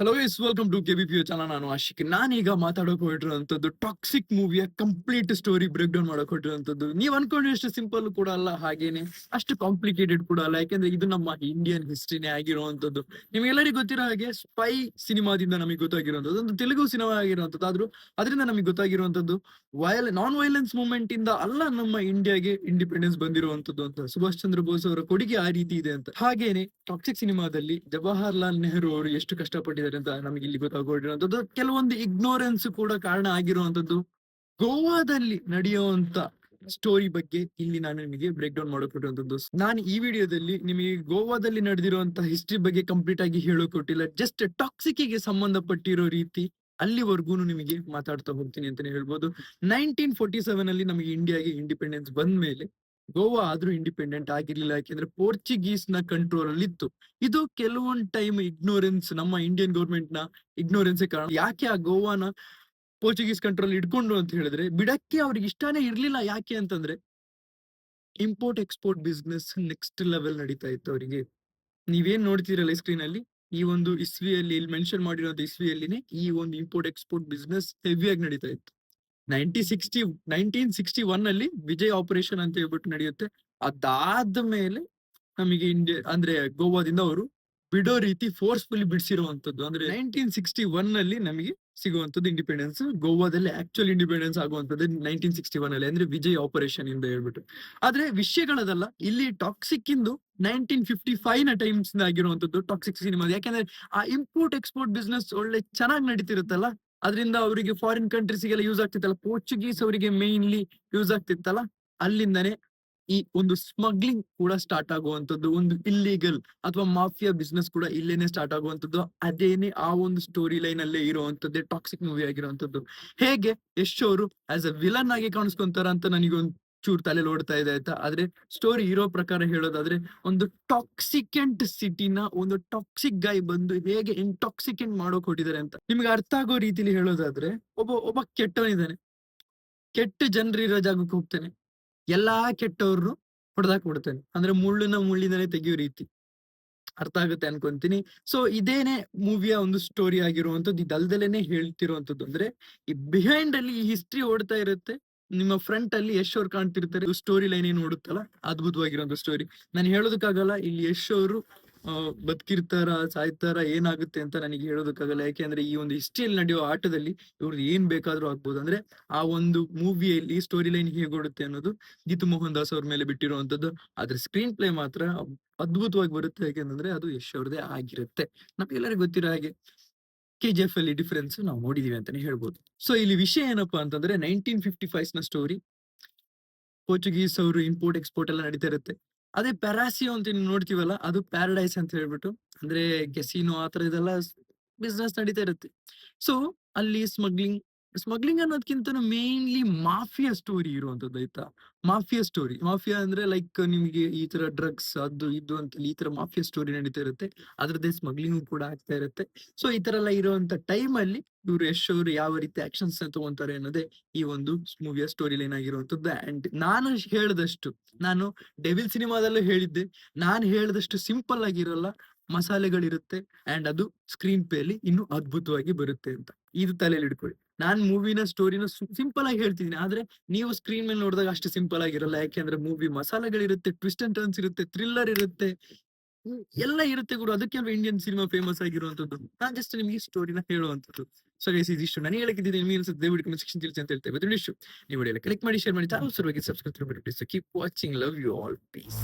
Hello S welcome to K B P channel ನಾನು ಆಶಿಕ್. ನಾನೀಗ ಮಾತಾಡೋಕೆ ಹೊರಟಿರುವಂತದ್ದು ಟಾಕ್ಸಿಕ್ ಮೂವಿಯ ಕಂಪ್ಲೀಟ್ ಸ್ಟೋರಿ ಬ್ರೇಕ್ ಡೌನ್ ಮಾಡಕ್ ಹೊರಟಿರುವಂತದ್ದು ನೀವ್ ಅನ್ಕೊಂಡಿಷ್ಟು ಸಿಂಪಲ್ ಕೂಡ ಅಲ್ಲ, ಹಾಗೇನೆ ಅಷ್ಟು ಕಾಂಪ್ಲಿಕೇಟೆಡ್ ಕೂಡ ಅಲ್ಲ. ಯಾಕೆಂದ್ರೆ ಇದು ನಮ್ಮ ಇಂಡಿಯನ್ ಹಿಸ್ಟ್ರಿನೇ ಆಗಿರುವಂತದ್ದು ನಿಮಗೆಲ್ಲರಿಗೂ ಗೊತ್ತಿರೋ ಹಾಗೆ ಸ್ಪೈ ಸಿನಿಮಾದಿಂದ ನಮಗೆ ಗೊತ್ತಾಗಿರುವಂತದ್ದು ಒಂದು ತೆಲುಗು ಸಿನಿಮಾ ಆಗಿರುವಂತದ್ದು ಆದ್ರೂ ಅದರಿಂದ ನಮಗೆ ಗೊತ್ತಾಗಿರುವಂಥದ್ದು ವಯಲ್ ನಾನ್ ವೈಲೆನ್ಸ್ ಮೂವ್ಮೆಂಟ್ ಇಂದ ಅಲ್ಲ ನಮ್ಮ ಇಂಡಿಯಾಗೆ ಇಂಡಿಪೆಂಡೆನ್ಸ್ ಬಂದಿರುವಂತದ್ದು ಅಂತ. ಸುಭಾಷ್ ಚಂದ್ರ ಬೋಸ್ ಅವರ ಕೊಡುಗೆ ಆ ರೀತಿ ಇದೆ ಅಂತ. ಹಾಗೇನೆ ಟಾಕ್ಸಿಕ್ ಸಿನಿಮಾದಲ್ಲಿ ಜವಾಹರ್ಲಾಲ್ ನೆಹರು ಅವರು ಎಷ್ಟು ಕಷ್ಟಪಟ್ಟಿದ್ದಾರೆ ಅಂತ ನಮಗೆ ಇಲ್ಲಿ ಗೊತ್ತಾಗಿರುವಂತದ್ದು ಕೆಲವೊಂದು ಇಗ್ನೋರೆನ್ಸ್ ಕೂಡ ಕಾರಣ ಆಗಿರುವಂತದ್ದು ಗೋವಾದಲ್ಲಿ ನಡೆಯುವಂತ ಸ್ಟೋರಿ ಬಗ್ಗೆ ಇಲ್ಲಿ ನಾನು ನಿಮಗೆ ಬ್ರೇಕ್ ಡೌನ್ ಮಾಡಿಕೊಟ್ಟಿರುವಂತದ್ದು ನಾನು ಈ ವಿಡಿಯೋದಲ್ಲಿ ನಿಮಗೆ ಗೋವಾದಲ್ಲಿ ನಡೆದಿರುವಂತಹ ಹಿಸ್ಟ್ರಿ ಬಗ್ಗೆ ಕಂಪ್ಲೀಟ್ ಆಗಿ ಹೇಳೋಕೊಟ್ಟಿಲ್ಲ ಜಸ್ಟ್ ಟಾಕ್ಸಿಕ್ಗೆ ಸಂಬಂಧಪಟ್ಟಿರೋ ರೀತಿ ಅಲ್ಲಿವರೆಗೂ ನಿಮಗೆ ಮಾತಾಡ್ತಾ ಹೋಗ್ತೀನಿ ಅಂತಾನೆ ಹೇಳ್ಬೋದು. ನೈನ್ಟೀನ್ ಫೋರ್ಟಿ ಸೆವೆನ್ ಅಲ್ಲಿ ನಮಗೆ ಇಂಡಿಯಾಗೆ ಇಂಡಿಪೆಂಡೆನ್ಸ್ ಬಂದ ಮೇಲೆ ಗೋವಾ ಆದ್ರೂ ಇಂಡಿಪೆಂಡೆಂಟ್ ಆಗಿರ್ಲಿಲ್ಲ, ಯಾಕೆಂದ್ರೆ ಪೋರ್ಚುಗೀಸ್ನ ಕಂಟ್ರೋಲ್ ಅಲ್ಲಿ ಇತ್ತು ಇದು ಕೆಲವೊಂದ್ ಟೈಮ್ ಇಗ್ನೋರೆನ್ಸ್ ನಮ್ಮ ಇಂಡಿಯನ್ ಗೌರ್ಮೆಂಟ್ನ ಇಗ್ನೋರೆನ್ಸ್ ಕಾರಣ. ಯಾಕೆ ಆ ಗೋವಾನ ಪೋರ್ಚುಗೀಸ್ ಕಂಟ್ರೋಲ್ ಇಟ್ಕೊಂಡು ಅಂತ ಹೇಳಿದ್ರೆ, ಬಿಡಕ್ಕೆ ಅವ್ರಿಗೆ ಇಷ್ಟಾನೇ ಇರ್ಲಿಲ್ಲ. ಯಾಕೆ ಅಂತಂದ್ರೆ import export business next level ನಡೀತಾ ಇತ್ತು ಅವರಿಗೆ. ನೀವೇನ್ ನೋಡ್ತೀರಲ್ಲ ಸ್ಕ್ರೀನ್ ಅಲ್ಲಿ? ಈ ಒಂದು ಇಸ್ವಿಯಲ್ಲಿ, ಇಲ್ಲಿ ಮೆನ್ಷನ್ ಮಾಡಿರೋ ಇಸ್ವಿಯಲ್ಲಿನೇ ಈ ಒಂದು ಇಂಪೋರ್ಟ್ ಎಕ್ಸ್ಪೋರ್ಟ್ ಬಿಸ್ನೆಸ್ ಹೆವಿಯಾಗಿ ನಡೀತಾ ಇತ್ತು. Ninety sixty, nineteen sixty one ಅಲ್ಲಿ ವಿಜಯ್ ಆಪರೇಷನ್ ಅಂತ ಹೇಳ್ಬಿಟ್ಟು ನಡೆಯುತ್ತೆ. ಅದಾದ ಮೇಲೆ ನಮಗೆ ಇಂಡಿಯಾ, ಅಂದ್ರೆ ಗೋವಾದಿಂದ ಅವರು ಬಿಡೋ ರೀತಿ ಫೋರ್ಸ್ಫುಲಿ ಬಿಡಿಸಿರುವಂತದ್ದು ಅಂದ್ರೆ ನೈನ್ಟೀನ್ ಸಿಕ್ಸ್ಟಿ ಒನ್ ಅಲ್ಲಿ ನಮಗೆ ಸಿಗುವಂತದ್ದು ಇಂಡಿಪೆಂಡೆನ್ಸ್ ಗೋವಾದಲ್ಲಿ ಆಕ್ಚುಲ್ ಇಂಡಿಪೆಂಡೆನ್ಸ್ ಆಗುವಂತದ್ದು ನೈನ್ಟೀನ್ ಸಿಕ್ಸ್ಟಿ ಒನ್ ಅಲ್ಲಿ ಅಂದ್ರೆ ವಿಜಯ್ ಆಪರೇಷನ್ ಇಂದ ಹೇಳ್ಬಿಟ್ಟು. ಆದ್ರೆ ವಿಷಯಗಳದಲ್ಲ, ಇಲ್ಲಿ ಟಾಕ್ಸಿಕ್ ಇಂದು ನೈನ್ಟೀನ್ ಫಿಫ್ಟಿ ಫೈವ್ನ ಟೈಮ್ಸ್ ಆಗಿರುವಂತದ್ದು ಟಾಕ್ಸಿಕ್ ಸಿನಿಮಾ ಯಾಕಂದ್ರೆ ಆ ಇಂಪೋರ್ಟ್ ಎಕ್ಸ್ಪೋರ್ಟ್ ಬಿಸ್ನೆಸ್ ಒಳ್ಳೆ ಚೆನ್ನಾಗಿ ನಡೀತಿರುತ್ತಲ್ಲ ಅದರಿಂದ ಅವರಿಗೆ ಫಾರಿನ್ ಕಂಟ್ರೀಸ್ಗೆಲ್ಲ ಯೂಸ್ ಆಗ್ತಿತ್ತಲ್ಲ ಪೋರ್ಚುಗೀಸ್ ಅವರಿಗೆ ಮೇನ್ಲಿ ಯೂಸ್ ಆಗ್ತಿತ್ತಲ್ಲ, ಅಲ್ಲಿಂದಾನೆ ಈ ಒಂದು ಸ್ಮಗ್ಲಿಂಗ್ ಕೂಡ ಸ್ಟಾರ್ಟ್ ಆಗುವಂತದ್ದು ಒಂದು ಇಲ್ಲಿಗಲ್ ಅಥವಾ ಮಾಫಿಯಾ ಬಿಸ್ನೆಸ್ ಕೂಡ ಇಲ್ಲೇನೆ ಸ್ಟಾರ್ಟ್ ಆಗುವಂತದ್ದು ಅದೇನೆ ಆ ಒಂದು ಸ್ಟೋರಿ ಲೈನ್ ಅಲ್ಲೇ ಇರುವಂತದ್ದೇ ಟಾಕ್ಸಿಕ್ ಮೂವಿ ಆಗಿರುವಂತದ್ದು ಹೇಗೆ ಯಶ್ ಅವರು ಆಸ್ ಅ ವಿಲನ್ ಆಗಿ ಕಾಣಿಸ್ಕೊಂತಾರ ಅಂತ ನನಗೊಂದು ಚೂರ್ ತಲೆ ಓಡ್ತಾ ಇದೆ ಆಯ್ತಾ ಆದ್ರೆ ಸ್ಟೋರಿ ಇರೋ ಪ್ರಕಾರ ಹೇಳೋದಾದ್ರೆ ಒಂದು ಟಾಕ್ಸಿಕೆಂಟ್ ಸಿಟಿನ ಒಂದು ಟಾಕ್ಸಿಕ್ ಗೈ ಬಂದು ಹೇಗೆ ಇಂಟಾಕ್ಸಿಕೆಂಟ್ ಮಾಡೋಕ್ ಹೊಟ್ಟಿದ್ದಾರೆ ಅಂತ. ನಿಮ್ಗೆ ಅರ್ಥ ಆಗೋ ರೀತಿಲಿ ಹೇಳೋದಾದ್ರೆ ಒಬ್ಬ ಒಬ್ಬ ಕೆಟ್ಟವನಿದ್ದಾನೆ. ಕೆಟ್ಟ ಜನರಿರೋ ಜಾಗಕ್ಕೆ ಹೋಗ್ತಾನೆ. ಎಲ್ಲಾ ಕೆಟ್ಟವ್ರು ಹೊಡೆದಾಕ್ ಬಿಡ್ತಾನೆ. ಅಂದ್ರೆ ಮುಳ್ಳಿನ ಮುಳ್ಳಿನೇ ತೆಗಿಯೋ ರೀತಿ. ಅರ್ಥ ಆಗುತ್ತೆ ಅನ್ಕೊಂತೀನಿ. ಸೊ ಇದೇನೆ ಮೂವಿಯ ಒಂದು ಸ್ಟೋರಿ ಆಗಿರುವಂತದ್ದು ಇದಲ್ದಲೇನೆ ಹೇಳ್ತಿರುವಂತದ್ದು ಅಂದ್ರೆ ಈ ಬಿಹೈಂಡ್ ಅಲ್ಲಿ ಈ ಹಿಸ್ಟ್ರಿ ಓಡ್ತಾ ಇರುತ್ತೆ. ನಿಮ್ಮ ಫ್ರಂಟ್ ಅಲ್ಲಿ ಯಶ್ ಅವ್ರು ಕಾಣ್ತಿರ್ತಾರೆ ಸ್ಟೋರಿ ಲೈನ್ ಏನು ನೋಡುತ್ತಲ್ಲ ಅದ್ಭುತವಾಗಿರೋ ಸ್ಟೋರಿ ನಾನು ಹೇಳೋದಕ್ಕಾಗಲ್ಲ, ಇಲ್ಲಿ ಯಶ್ ಅವರು ಬದುಕಿರ್ತಾರ, ಸಾಯ್ತಾರ, ಏನಾಗುತ್ತೆ ಅಂತ ನನಗೆ ಹೇಳೋದಕ್ಕಾಗಲ್ಲ. ಯಾಕೆಂದ್ರೆ ಈ ಒಂದು ಹಿಸ್ಟ್ರಿಯಲ್ಲಿ ನಡೆಯೋ ಆಟದಲ್ಲಿ ಇವ್ರದ್ದು ಏನ್ ಬೇಕಾದ್ರೂ ಆಗ್ಬೋದು. ಅಂದ್ರೆ ಆ ಒಂದು ಮೂವಿಯಲ್ಲಿ ಸ್ಟೋರಿ ಲೈನ್ ಹೇಗೋಡುತ್ತೆ ಅನ್ನೋದು ಗೀತು ಮೋಹನ್ ದಾಸ್ ಅವ್ರ ಮೇಲೆ ಬಿಟ್ಟಿರುವಂತದ್ದು ಆದ್ರೆ ಸ್ಕ್ರೀನ್ ಪ್ಲೇ ಮಾತ್ರ ಅದ್ಭುತವಾಗಿ ಬರುತ್ತೆ. ಯಾಕೆಂದ್ರೆ ಅದು ಯಶ್ ಅವ್ರದೇ ಆಗಿರುತ್ತೆ. ನಮ್ಗೆಲ್ಲರಿಗೂ ಗೊತ್ತಿರೋ ಹಾಗೆ. ಕೆ ಜಿ ಎಫ್ ಅಲ್ಲಿ ಡಿಫರೆನ್ಸ್ ನಾವು ನೋಡಿದೀವಿ ಅಂತಾನೆ ಹೇಳ್ಬೋದು. ಸೊ ಇಲ್ಲಿ ವಿಷಯ ಏನಪ್ಪಾ ಅಂತಂದ್ರೆ ನೈನ್ಟೀನ್ ಫಿಫ್ಟಿ ಫೈವ್ನ ಸ್ಟೋರಿ ಪೋರ್ಚುಗೀಸ್ ಅವರು ಇಂಪೋರ್ಟ್ ಎಕ್ಸ್ಪೋರ್ಟ್ ಎಲ್ಲ ನಡೀತಾ ಇರುತ್ತೆ. ಅದೇ ಪ್ಯಾರಾಸಿಯೋ ಅಂತ ನೋಡ್ತೀವಲ್ಲ, ಅದು ಪ್ಯಾರಡೈಸ್ ಅಂತ ಹೇಳ್ಬಿಟ್ಟು, ಅಂದ್ರೆ ಗೆಸಿನೋ ಆತರ ಇದೆಲ್ಲ ಬಿಸ್ನೆಸ್ ನಡೀತಾ ಇರುತ್ತೆ. ಸೊ ಅಲ್ಲಿ ಸ್ಮಗ್ಲಿಂಗ್ ಸ್ಮಗ್ಲಿಂಗ್ ಅನ್ನೋದಕ್ಕಿಂತ ಮೇನ್ಲಿ ಮಾಫಿಯಾ ಸ್ಟೋರಿ ಇರುವಂತದ್ದು ಆಯ್ತಾ? Mafia story. ಮಾಫಿಯಾ ಅಂದ್ರೆ ಲೈಕ್ ನಿಮಗೆ ಈ ತರ ಡ್ರಗ್ಸ್ ಅದು ಇದು ಅಂತ ಈ ತರ ಮಾಫಿಯಾ ಸ್ಟೋರಿ ನಡೀತಾ ಇರುತ್ತೆ. ಅದ್ರದ್ದೇ ಸ್ಮಗ್ಲಿಂಗ್ ಕೂಡ ಆಗ್ತಾ ಇರುತ್ತೆ. ಸೊ, ಈ ತರ ಎಲ್ಲ ಇರುವಂತ ಟೈಮ್ ಅಲ್ಲಿ ಇವ್ರು ಯಶ್ ಅವರು ಯಾವ ರೀತಿ ಆಕ್ಷನ್ಸ್ ತಗೊಂತಾರೆ ಅನ್ನೋದೇ ಈ ಒಂದು ಮೂವಿಯ ಸ್ಟೋರಿ ಲೈನ್ ಆಗಿರುವಂತದ್ದು ಅಂಡ್ ನಾನು ಹೇಳದಷ್ಟು, ನಾನು ಡೆವಿಲ್ ಸಿನಿಮಾದಲ್ಲೂ ಹೇಳಿದ್ದೆ. ನಾನು ಹೇಳದಷ್ಟು ಸಿಂಪಲ್ ಆಗಿರಲ್ಲ, ಮಸಾಲೆಗಳಿರುತ್ತೆ ಅಂಡ್ ಅದು ಸ್ಕ್ರೀನ್ ಪೇ ಅಲ್ಲಿ ಇನ್ನು ಅದ್ಭುತವಾಗಿ ಬರುತ್ತೆ ಅಂತ. ಇದು ತಲೆಯಲ್ಲಿ ಇಟ್ಕೊಳ್ಳಿ. ನಾನ್ ಮೂವಿನ ಸ್ಟೋರಿನ ಸಿಂಪಲ್ ಆಗಿ ಹೇಳ್ತಿದ್ದೀನಿ. ಆದ್ರೆ ನೀವು ಸ್ಕ್ರೀನ್ ಮೇಲೆ ನೋಡಿದಾಗ ಅಷ್ಟು ಸಿಂಪಲ್ ಆಗಿರಲ್ಲ. ಯಾಕೆಂದ್ರೆ ಮೂವಿ ಮಸಾಲೆಗಳಿರುತ್ತೆ ಟ್ವಿಸ್ಟ್ ಅಂಡ್ ಟರ್ನ್ಸ್ ಇರುತ್ತೆ ಥ್ರಿಲ್ಲರ್ ಇರುತ್ತೆ. ಎಲ್ಲ ಇರುತ್ತೆ ಗುರು. ಅದಕ್ಕೆ ಅಲ್ವಾ ಇಂಡಿಯನ್ ಸಿನಿಮಾ ಫೇಮಸ್ ಆಗಿರುವಂತದ್ದು ನಾನ್ ಜಸ್ಟ್ ನಿಮ್ಗೆ ಸ್ಟೋರಿನ ಹೇಳುವಂತದ್ದು ಸೊ ಗೈಸ್ ಇದಿಷ್ಟು ನಾನು ಹೇಳಕ್ಕಿದ್ದೀನಿ ನಿಮಗೆ ಅನ್ಸುತ್ತೆ ದಯವಿಟ್ಟು ಕಮೆಂಟ್ ಸೆಕ್ಷನ್ ತಿಳಿಸಿ ಅಂತ ಹೇಳ್ತೇವೆ. ಇವತ್ತು ಇಷ್ಟು. ನೀವು ವಿಡಿಯೋ ಕ್ಲಿಕ್ ಮಾಡಿ ಶೇರ್ ಮಾಡಿ. ಚಾನಲ್ ಸರ್ವಾಗಿ ಸಬ್ಸ್ಕ್ರೈಬ್ ಮಾಡಿ keep watching love you all peace